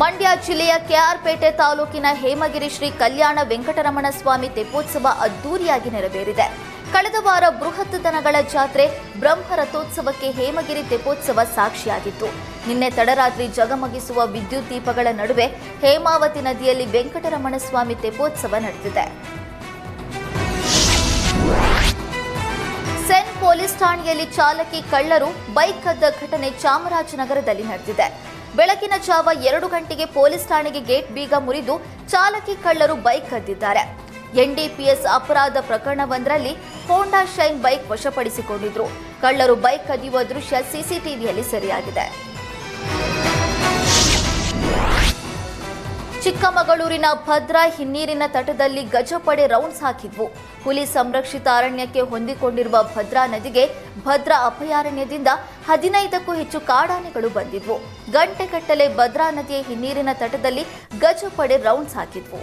ಮಂಡ್ಯ ಜಿಲ್ಲೆಯ ಕೆಆರ್ಪೇಟೆ ತಾಲೂಕಿನ ಹೇಮಗಿರಿ ಶ್ರೀ ಕಲ್ಯಾಣ ವೆಂಕಟರಮಣ ಸ್ವಾಮಿ ತೆಪ್ಪೋತ್ಸವ ಅದ್ದೂರಿಯಾಗಿ ನೆರವೇರಿದೆ. ಕಳೆದ ವಾರ ಬೃಹತ್ ದನಗಳ ಜಾತ್ರೆ ಬ್ರಹ್ಮರಥೋತ್ಸವಕ್ಕೆ ಹೇಮಗಿರಿ ತೆಪ್ಪೋತ್ಸವ ಸಾಕ್ಷಿಯಾಗಿತ್ತು. ನಿನ್ನೆ ತಡರಾತ್ರಿ ಜಗಮಗಿಸುವ ವಿದ್ಯುತ್ ದೀಪಗಳ ನಡುವೆ ಹೇಮಾವತಿ ನದಿಯಲ್ಲಿ ವೆಂಕಟರಮಣ ಸ್ವಾಮಿ ತೆಪ್ಪೋತ್ಸವ ನಡೆದಿದೆ. ಸೆನ್ ಪೊಲೀಸ್ ಠಾಣೆಯಲ್ಲಿ ಚಾಲಕಿ ಕಳ್ಳರು ಬೈಕ್ ಕದ್ದ ಘಟನೆ ಚಾಮರಾಜನಗರದಲ್ಲಿ ನಡೆದಿದೆ. ಬೆಳಗಿನ ಜಾವ ಎರಡು ಗಂಟೆಗೆ ಪೊಲೀಸ್ ಠಾಣೆಗೆ ಗೇಟ್ ಬೀಗ ಮುರಿದು ಚಾಲಕಿ ಕಳ್ಳರು ಬೈಕ್ ಕದ್ದಿದ್ದಾರೆ ಎನ್ಡಿಪಿಎಸ್ ಅಪರಾಧ ಪ್ರಕರಣವೊಂದರಲ್ಲಿ ಹೋಂಡಾ ಶೈನ್ ಬೈಕ್ ವಶಪಡಿಸಿಕೊಂಡಿದ್ರು. ಕಳ್ಳರು ಬೈಕ್ ಕದಿಯುವ ದೃಶ್ಯ ಸಿಸಿಟಿವಿಯಲ್ಲಿ ಸೆರೆಯಾಗಿದೆ. ಚಿಕ್ಕಮಗಳೂರಿನ ಭದ್ರಾ ಹಿನ್ನೀರಿನ ತಟದಲ್ಲಿ ಗಜಪಡೆ ರೌಂಡ್ಸ್ ಹಾಕಿದ್ವು. ಹುಲಿ ಸಂರಕ್ಷಿತ ಅರಣ್ಯಕ್ಕೆ ಹೊಂದಿಕೊಂಡಿರುವ ಭದ್ರಾ ನದಿಗೆ ಭದ್ರಾ ಅಭಯಾರಣ್ಯದಿಂದ ಹದಿನೈದಕ್ಕೂ ಹೆಚ್ಚು ಕಾಡಾನೆಗಳು ಬಂದಿದ್ವು. ಗಂಟೆಗಟ್ಟಲೆ ಭದ್ರಾ ನದಿಯ ಹಿನ್ನೀರಿನ ತಟದಲ್ಲಿ ಗಜಪಡೆ ರೌಂಡ್ಸ್ ಹಾಕಿದ್ವು.